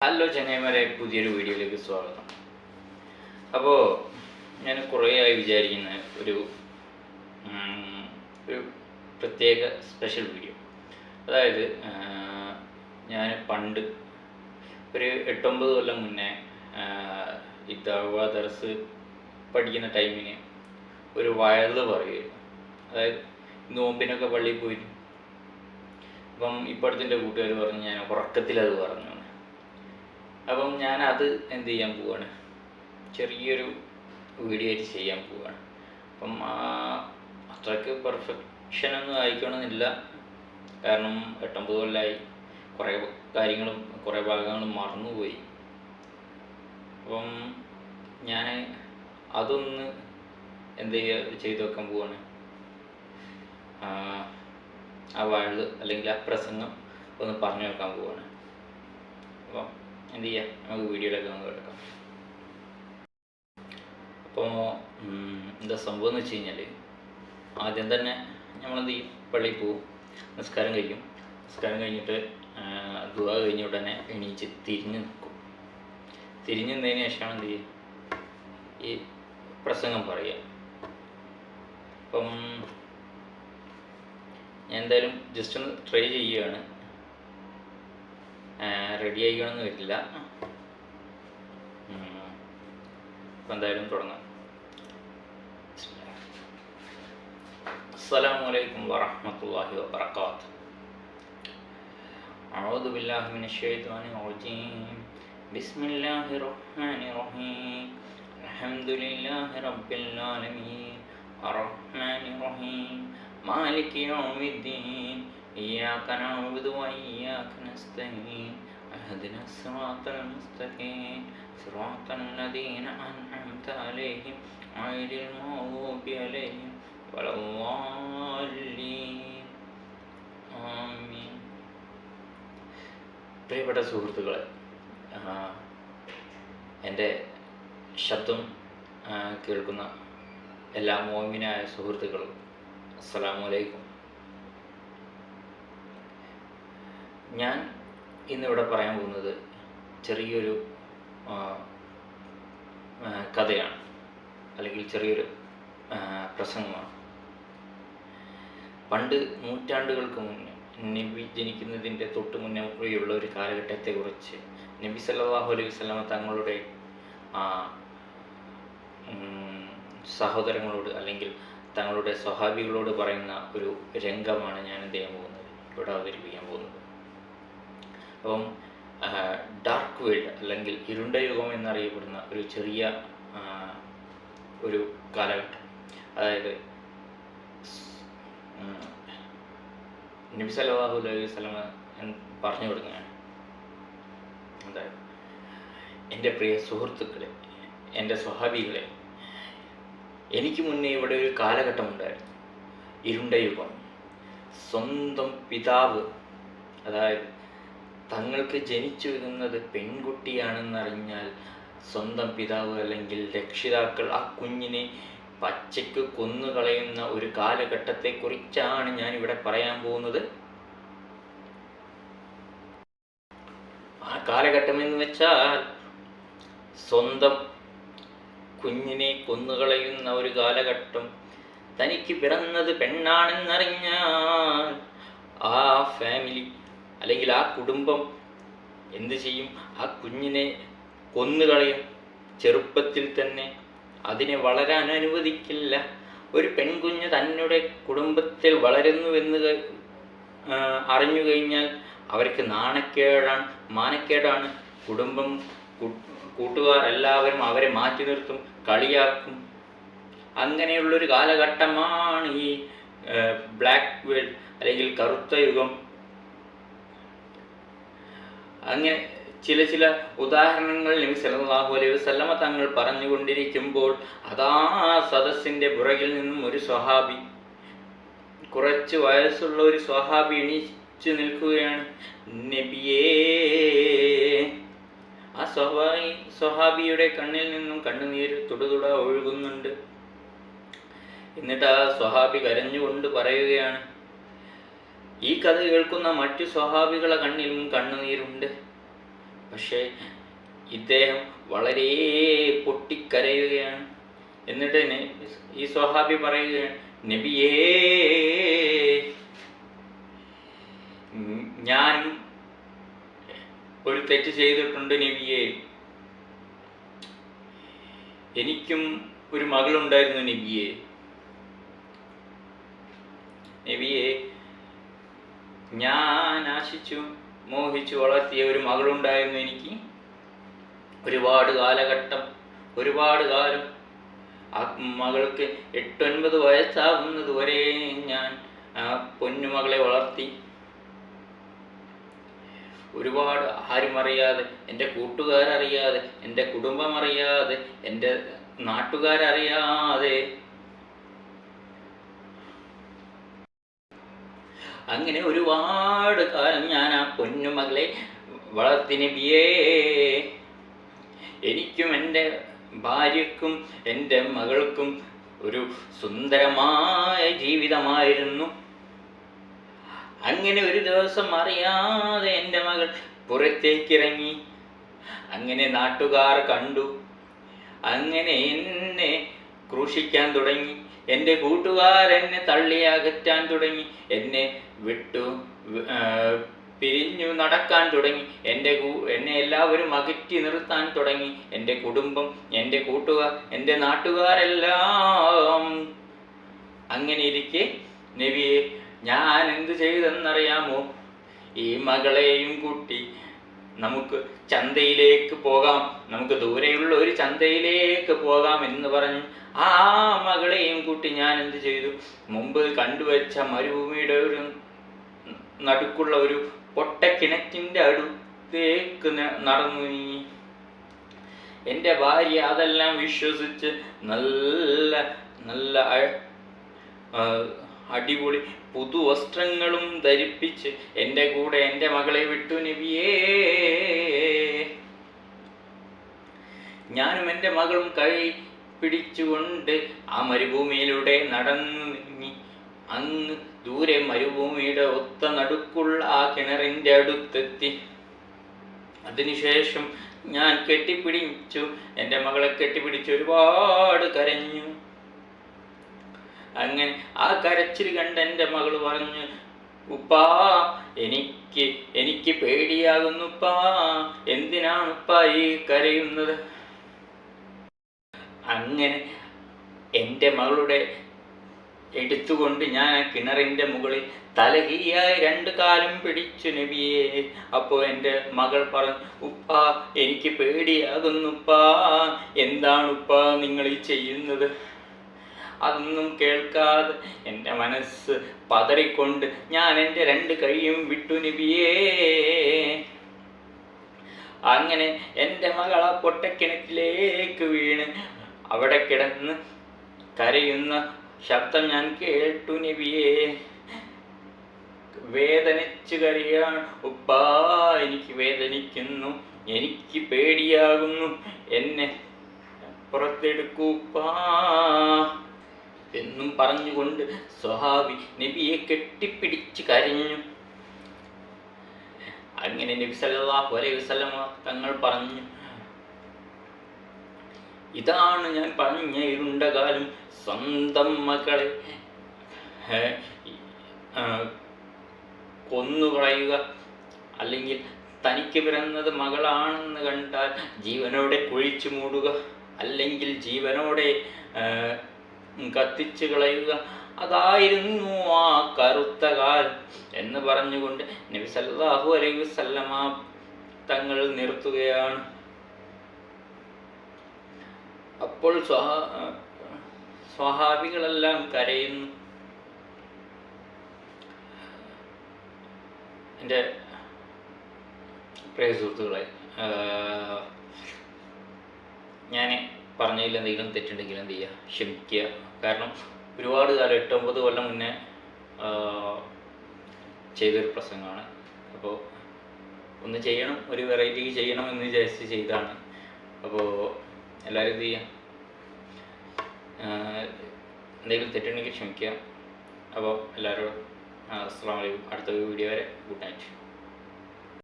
Hello ചെന്നൈമാരെ പുതിയൊരു വീഡിയോയിലേക്ക് സ്വാഗതം. അപ്പോൾ ഞാൻ കുറേയായി വിചാരിക്കുന്ന ഒരു ഒരു പ്രത്യേക സ്പെഷ്യൽ വീഡിയോ അതായത് ഞാൻ പണ്ട് ഒരു എട്ടൊമ്പത് കൊല്ലം മുന്നേ ഈ ദഅവ ദർസ് പഠിക്കുന്ന ടൈമിന് ഒരു വയറിൽ പറയുമായിരുന്നു അതായത് നോമ്പിനൊക്കെ പള്ളിയിൽ പോയി അപ്പം ഇപ്പോഴത്തെ കൂട്ടുകാർ പറഞ്ഞു ഞാൻ ഉറക്കത്തിൽ അത് പറഞ്ഞു. അപ്പം ഞാൻ അത് എന്ത് ചെയ്യാൻ പോവാണ്? ചെറിയൊരു വീഡിയോ ആയിട്ട് ചെയ്യാൻ പോവാണ്. അപ്പം അത്രയ്ക്ക് പെർഫെക്ഷൻ ഒന്നും ആയിക്കണമെന്നില്ല കാരണം എട്ടൊമ്പത് കൊല്ലമായി കുറേ കാര്യങ്ങളും കുറേ ഭാഗങ്ങളും മറന്നുപോയി. അപ്പം ഞാൻ അതൊന്ന് എന്ത് ചെയ്യുക ചെയ്തു വെക്കാൻ പോവാണ്. ആ വാഴ് അല്ലെങ്കിൽ ആ പ്രസംഗം ഒന്ന് പറഞ്ഞു വെക്കാൻ പോവാണ്. അപ്പം എന്ത് ചെയ്യാം? നമുക്ക് വീഡിയോയിലൊക്കെ നമുക്ക് കിടക്കാം അപ്പോൾ എന്താ സംഭവം എന്ന് വെച്ച് കഴിഞ്ഞാൽ ആദ്യം തന്നെ നമ്മളെന്ത് ചെയ്യും? പള്ളിയിൽ പോവും നിസ്കാരം കഴിക്കും. നിസ്കാരം കഴിഞ്ഞിട്ട് ദുവാ കഴിഞ്ഞ ഉടനെ എണീച്ച് തിരിഞ്ഞ് നിൽക്കും. തിരിഞ്ഞ് നിന്നതിന് ശേഷമാണ് എന്ത് ചെയ്യുക? ഈ പ്രസംഗം പറയുക. അപ്പം ഞാൻ എന്തായാലും ജസ്റ്റ് ഒന്ന് ട്രൈ ചെയ്യുകയാണ്. റെഡി ആയിക്കണമെന്ന് വരില്ല അപ്പം എന്തായാലും തുടങ്ങാം السلام عليكم ورحمة الله وبركاته أعوذ بالله من الشيطان الرجيم بسم الله الرحمن الرحيم الحمد لله رب العالمين الرحمن الرحيم مالك يوم الدين إياك نعبد وإياك نستعين اهدنا الصراط المستقيم صراط الذين أنعمت عليهم غير المغضوب عليهم ولا الضالين آمين പ്രിയപ്പെട്ട സുഹൃത്തുക്കളെ ആ, എൻ്റെ ശബ്ദം ആ, കേൾക്കുന്ന എല്ലാ മോമിനായ സുഹൃത്തുക്കളും അസ്സലാമു ഞാൻ ഇന്നിവിടെ പറയാൻ പോകുന്നത് ചെറിയൊരു കഥയാണ്. അല്ലെങ്കിൽ ചെറിയൊരു പ്രസംഗമാണ്. പണ്ട് നൂറ്റാണ്ടുകൾക്ക് മുന്നേ നബി ജനിക്കുന്നതിന്റെ തൊട്ട് മുന്നേ ഉള്ള ഒരു കാലഘട്ടത്തെക്കുറിച്ച് നബി സല്ലാഹു അലൈഹി വസല്ലമ തങ്ങളുടെ സഹോദരങ്ങളോട് അല്ലെങ്കിൽ തങ്ങളുടെ സ്വഹാബികളോട് പറയുന്ന ഒരു രംഗമാണ് ഞാൻ എന്ത് ചെയ്യാൻ പോകുന്നത്. ഇവിടെ അവതരിപ്പിക്കാൻ പോകുന്നത്. അപ്പം ഡാർക്ക് വേൾഡ് അല്ലെങ്കിൽ ഇരുണ്ട യുഗം എന്നറിയപ്പെടുന്ന ഒരു ചെറിയ ഒരു കാലഘട്ടം. അതായത് നബി സല്ലല്ലാഹു അലൈഹി വസല്ലമ പറഞ്ഞു കൊടുക്കുകയാണ്. അതായത് എന്റെ പ്രിയ സുഹൃത്തുക്കളെ എന്റെ സ്വഹാബികളെ എനിക്ക് മുന്നേ ഇവിടെ ഒരു കാലഘട്ടം ഉണ്ടായിരുന്നു. ഇരുണ്ട യുഗം സ്വന്തം പിതാവ് അതായത് തങ്ങൾക്ക് ജനിച്ചു വരുന്നത് പെൺകുട്ടിയാണെന്നറിഞ്ഞാൽ സ്വന്തം പിതാവ് അല്ലെങ്കിൽ രക്ഷിതാക്കൾ ആ കുഞ്ഞിനെ പച്ചയ്ക്ക് കൊന്നുകളയുന്ന ഒരു കാലഘട്ടത്തെക്കുറിച്ചാണ് ഞാൻ ഇവിടെ പറയാൻ പോകുന്നത്. ആ കാലഘട്ടം എന്ന് വെച്ചാൽ സ്വന്തം കുഞ്ഞിനെ കൊന്നുകളയുന്ന ഒരു കാലഘട്ടം തനിക്ക് പിറന്നത് പെണ്ണാണെന്നറിഞ്ഞാൽ ആ ഫാമിലി അല്ലെങ്കിൽ ആ കുടുംബം എന്ത് ചെയ്യും? ആ കുഞ്ഞിനെ കൊന്നുകളയും. ചെറുപ്പത്തിൽ തന്നെ അതിനെ വളരാൻ അനുവദിക്കില്ല. ഒരു പെൺകുഞ്ഞ് തന്നുടെ കുടുംബത്തിൽ വളരുന്നു എന്ന് ആ, അറിഞ്ഞു കഴിഞ്ഞാൽ അവർക്ക് നാണക്കേടാണ് മാനക്കേടാണ്. കുടുംബം കൂട്ടുകാർ എല്ലാവരും അവരെ മാറ്റി നിർത്തും കളിയാക്കും. അങ്ങനെയുള്ളൊരു കാലഘട്ടമാണ് ഈ ബ്ലാക്ക് വേൾഡ് അല്ലെങ്കിൽ കറുത്ത യുഗം. അങ്ങനെ ചില ചില ഉദാഹരണങ്ങൾ നബി സല്ലല്ലാഹു അലൈഹി വസല്ലമ തങ്ങൾ പറഞ്ഞുകൊണ്ടിരിക്കുമ്പോൾ അതാ സദസ്സിന്റെ പുറകിൽ നിന്നും ഒരു സ്വഹാബി കുറച്ച് വയസ്സുള്ള ഒരു സ്വഹാബി എണീച്ചു നിൽക്കുകയാണ്. നബിയേ ആ സ്വഹാബി സ്വഹാബിയുടെ കണ്ണിൽ നിന്നും കണ്ണുനീര് തുടതുട ഒഴുകുന്നുണ്ട്. എന്നിട്ട് ആ സ്വഹാബി കരഞ്ഞുകൊണ്ട് പറയുകയാണ് ഈ കഥ കേൾക്കുന്ന മറ്റു സ്വഹാബികളെ കണ്ണിലും കണ്ണുനീരുണ്ട്. പക്ഷേ ഇദ്ദേഹം വളരെ പൊട്ടിക്കരയുകയാണ്. എന്നിട്ട് ഈ സ്വഹാബി പറയുകയാണ് നബിയേ ഞാൻ ഒരു തെറ്റ് ചെയ്തിട്ടുണ്ട് നബിയേ. എനിക്കും ഒരു മകളുണ്ടായിരുന്നു നബിയെ. നബിയെ ഞാൻ ആശിച്ചു മോഹിച്ചു വളർത്തിയ ഒരു മകളുണ്ടായിരുന്നു എനിക്ക്. ഒരുപാട് കാലഘട്ടം ഒരുപാട് കാലം. ആ മകൾക്ക് എട്ടൊൻപത് വയസ്സാകുന്നത് വരെ ഞാൻ ആ പൊന്നുമകളെ വളർത്തി. ഒരുപാട് ആരും അറിയാതെ എന്റെ കൂട്ടുകാരറിയാതെ എന്റെ കുടുംബം അറിയാതെ എന്റെ നാട്ടുകാരറിയാതെ അങ്ങനെ ഒരുപാട് കാലം ഞാൻ ആ പൊന്നുമകളെ വളർത്തി നബിയേ എനിക്കും എന്റെ ഭാര്യക്കും എന്റെ മകൾക്കും ഒരു സുന്ദരമായ ജീവിതമായിരുന്നു. അങ്ങനെ ഒരു ദിവസം അറിയാതെ എന്റെ മകൾ പുറത്തേക്കിറങ്ങി. അങ്ങനെ നാട്ടുകാർ കണ്ടു. അങ്ങനെ എന്നെ ക്രൂശിക്കാൻ തുടങ്ങി. എന്റെ കൂട്ടുകാരെന്നെ തള്ളി അകറ്റാൻ തുടങ്ങി. എന്നെ വിട്ടു പിരിഞ്ഞു നടക്കാൻ തുടങ്ങി. എന്റെ എന്നെ എല്ലാവരും അകറ്റി നിർത്താൻ തുടങ്ങി. എന്റെ കുടുംബം എന്റെ കൂട്ടുകാർ എന്റെ നാട്ടുകാരെല്ലാം അങ്ങനെ ഇരിക്കെ. നബിയെ ഞാൻ എന്ത് ചെയ്തെന്നറിയാമോ? ഈ മകളെയും കൂട്ടി നമുക്ക് ചന്തയിലേക്ക് പോകാം. നമുക്ക് ദൂരെയുള്ള ഒരു ചന്തയിലേക്ക് പോകാം എന്ന് പറഞ്ഞു ആ മകളെയും കൂട്ടി ഞാൻ എന്ത് ചെയ്തു? മുമ്പ് കണ്ടുവച്ച മരുഭൂമിയുടെ ഒരു നടുക്കുള്ള ഒരു പൊട്ടക്കിണറ്റിന്റെ അടുത്തേക്ക് നടന്നു നീ. എന്റെ ഭാര്യ അതെല്ലാം വിശ്വസിച്ച് നല്ല നല്ല അടിപൊളി പുതുവസ്ത്രങ്ങളും ധരിപ്പിച്ച് എന്റെ കൂടെ എന്റെ മകളെ വിട്ടു നബിയേ. ഞാനും എന്റെ മകളും കൈ പിടിച്ചുകൊണ്ട് ആ മരുഭൂമിയിലൂടെ നടന്നു നീങ്ങി. അങ്ങ് ദൂരെ മരുഭൂമിയുടെ ഒത്ത നടുക്കുള്ള ആ കിണറിന്റെ അടുത്തെത്തി. അതിനുശേഷം ഞാൻ കെട്ടിപ്പിടിച്ചു. എന്റെ മകളെ കെട്ടിപ്പിടിച്ച് ഒരുപാട് കരഞ്ഞു. അങ്ങനെ ആ കരച്ചിൽ കണ്ട് എന്റെ മകൾ പറഞ്ഞു ഉപ്പാ എനിക്ക് എനിക്ക് പേടിയാകുന്നുപ്പാ എന്തിനാണ് ഉപ്പാ ഈ കരയുന്നത്? അങ്ങനെ എന്റെ മകളുടെ എടുത്തുകൊണ്ട് ഞാൻ ആ കിണറിന്റെ മുകളിൽ തലകീയായി രണ്ട് കാലം പിടിച്ചു നബിയെ. അപ്പോൾ എന്റെ മകൾ പറഞ്ഞു ഉപ്പാ എനിക്ക് പേടിയാകുന്നുപ്പാ എന്താണ് ഉപ്പാ നിങ്ങൾ ഈ ചെയ്യുന്നത്? അതൊന്നും കേൾക്കാതെ എന്റെ മനസ്സ് പതറിക്കൊണ്ട് ഞാൻ എന്റെ രണ്ട് കൈയും വിട്ടു നബിയേ. അങ്ങനെ എന്റെ മകൾ ആ പൊട്ടക്കിണറ്റിലേക്ക് വീണ് അവിടെ കിടന്ന് കരയുന്ന ശബ്ദം ഞാൻ കേട്ടു നബിയേ. വേദനിച്ചു കരയാണ്. ഉപ്പാ എനിക്ക് വേദനിക്കുന്നു. എനിക്ക് പേടിയാകുന്നു. എന്നെ പുറത്തെടുക്കൂപ്പാ എന്നും പറഞ്ഞുകൊണ്ട് സ്വഹാബി നബിയെ കെട്ടിപ്പിടിച്ച് കരഞ്ഞു. അങ്ങനെ നബി സല്ലല്ലാഹു അലൈഹി വസല്ലമ തങ്ങൾ പറഞ്ഞു ഇതാണ് ഞാൻ പറഞ്ഞ ഇരുണ്ട കാലം സ്വന്തം മക്കളെ കൊന്നുകളയുക. അല്ലെങ്കിൽ തനിക്ക് പിറന്നത് മകളാണെന്ന് കണ്ടാൽ ജീവനോടെ കുഴിച്ചു മൂടുക. അല്ലെങ്കിൽ ജീവനോടെ കത്തിച്ചു കളയുക. അതായിരുന്നു ആ കറുത്ത കാലം എന്ന് പറഞ്ഞുകൊണ്ട് നബി സല്ലല്ലാഹു അലൈഹി വസല്ലമ തങ്ങൾ നിർത്തുകയാണ്. അപ്പോൾ സ്വഹാ സ്വഹാബികളെല്ലാം കരയുന്നു. എന്റെ പ്രിയ സുഹൃത്തുക്കളെ ഞാൻ പറഞ്ഞതിൽ എന്തെങ്കിലും തെറ്റുണ്ടെങ്കിൽ എന്ത് ചെയ്യുക? ക്ഷമിക്കുക. കാരണം ഒരുപാട് കാലം എട്ടൊമ്പത് കൊല്ലം മുന്നേ ചെയ്തൊരു പ്രസംഗമാണ്. അപ്പോൾ ഒന്ന് ചെയ്യണം ഒരു വെറൈറ്റി ചെയ്യണം എന്ന് വിചാരിച്ച് ചെയ്താണ് അപ്പോൾ എല്ലാവരും എന്ത് ചെയ്യുക? എന്തെങ്കിലും തെറ്റുണ്ടെങ്കിൽ ക്ഷമിക്കുക. അപ്പോൾ എല്ലാവരോടും അസ്സാം വലൈക്കും അടുത്ത വീഡിയോ വരെ. Good night